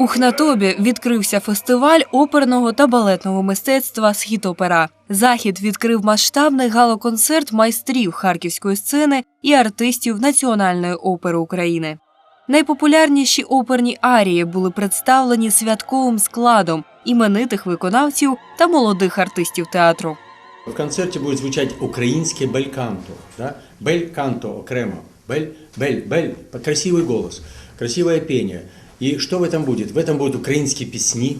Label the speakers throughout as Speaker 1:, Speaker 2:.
Speaker 1: У Хнатобі відкрився фестиваль оперного та балетного мистецтва Схід опера. Захід відкрив масштабний галоконцерт майстрів харківської сцени і артистів Національної опери України. Найпопулярніші оперні арії були представлені святковим складом іменитих виконавців та молодих артистів театру.
Speaker 2: В концерті буде звучати українське бельканто. Да? Бельканто окремо. Бель, бель, бель. Красивый голос, красивое пение. И что в этом будет? В этом будут украинские песни,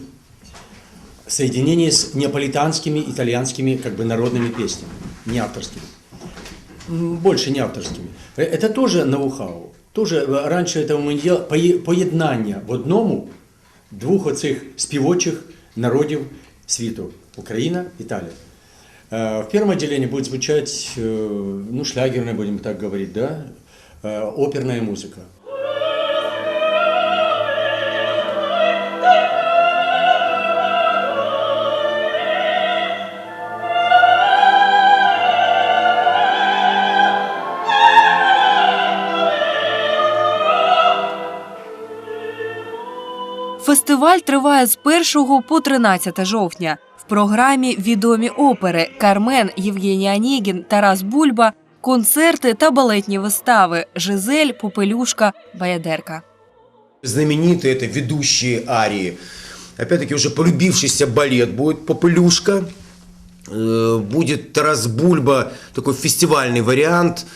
Speaker 2: соединение с неаполитанскими, итальянскими как бы народными песнями, не авторскими. М, Больше не авторскими. Э, Это тоже ноу-хау. Тоже э, раніше этого ми не делали. Пої- Поєднання в одному двох оцих співочих народів світу Україна, Італія. Э, В первом отделении будет звучать, э, ну, шлягерная, будем так говорить, да, э, оперная музыка.
Speaker 1: Фестиваль триває з 1 по 13 жовтня. В програмі відомі опери Кармен, Євгеній Онєгін, Тарас Бульба, концерти та балетні вистави Жизель, Попелюшка, Баядерка.
Speaker 3: знаменитые это ведущие арии. Опять-таки уже полюбившийся балет будет «Попелюшка», э, будет Тарас Бульба, такой фестивальный вариант,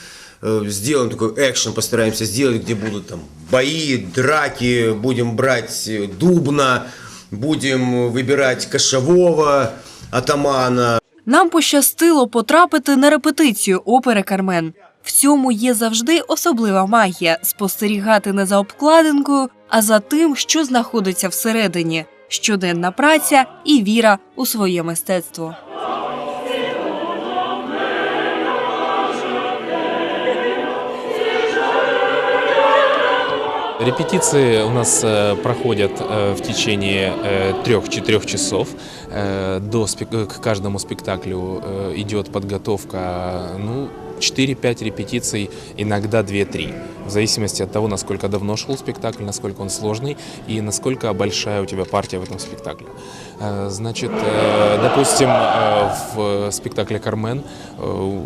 Speaker 3: э, сделан такой экшен, постараемся сделать, где будут там бои, драки, будем брать э, Дубна, будем выбирать Кошового, Атамана,
Speaker 1: Нам пощастило потрапити на репетицію опери Кармен. В цьому є завжди особлива магія спостерігати не за обкладинкою, а за тим, що знаходиться всередині щоденна праця і віра у своє мистецтво.
Speaker 4: Репетиции у нас э, проходят э, в течение трех-четырех часов. Э, До к каждому спектаклю э, идет подготовка, ну, 4-5 репетиций, иногда 2-3, в зависимости от того, насколько давно шел спектакль, насколько он сложный и насколько большая у тебя партия в этом спектакле. Э, Значит, э, допустим, э, в спектакле «Кармен» э,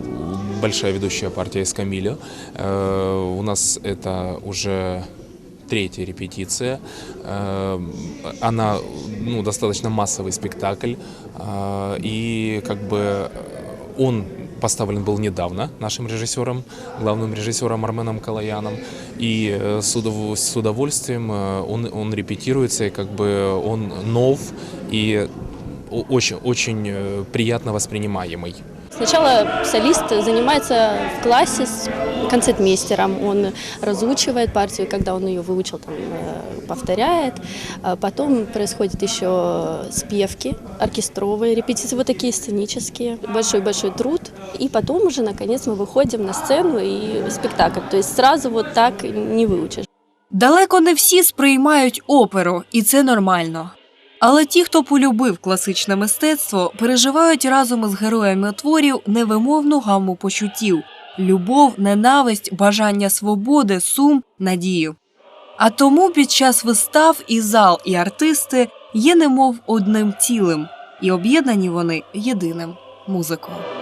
Speaker 4: большая ведущая партия из Камиля. Э, У нас это уже третья репетиция. Э, Она ну, достаточно массовый спектакль. э, И как бы он поставлен был недавно нашим режиссером, главным режиссером Арменом Калаяном. И э, с удов- с удовольствием э, он, он репетируется, и как бы он нов и о- очень, очень э, приятно воспринимаемый.
Speaker 5: Сначала солист занимается в классе с концертмейстером, он разучивает партию, когда он ее выучил, там, э, повторяет. А Потом происходит еще спевки оркестровые, репетиции вот такие сценические, большой-большой труд. И потом уже, наконец, мы выходим на сцену и спектакль. То есть сразу вот так не выучишь.
Speaker 1: Далеко не всі сприймають оперу, і це нормально. Але ті, хто полюбив класичне мистецтво, переживають разом із героями творів невимовну гамму почуттів: любов, ненависть, бажання свободи, сум, надію. А тому під час вистав і зал, і артисти є немов одним цілим, і об'єднані вони єдиним музикою.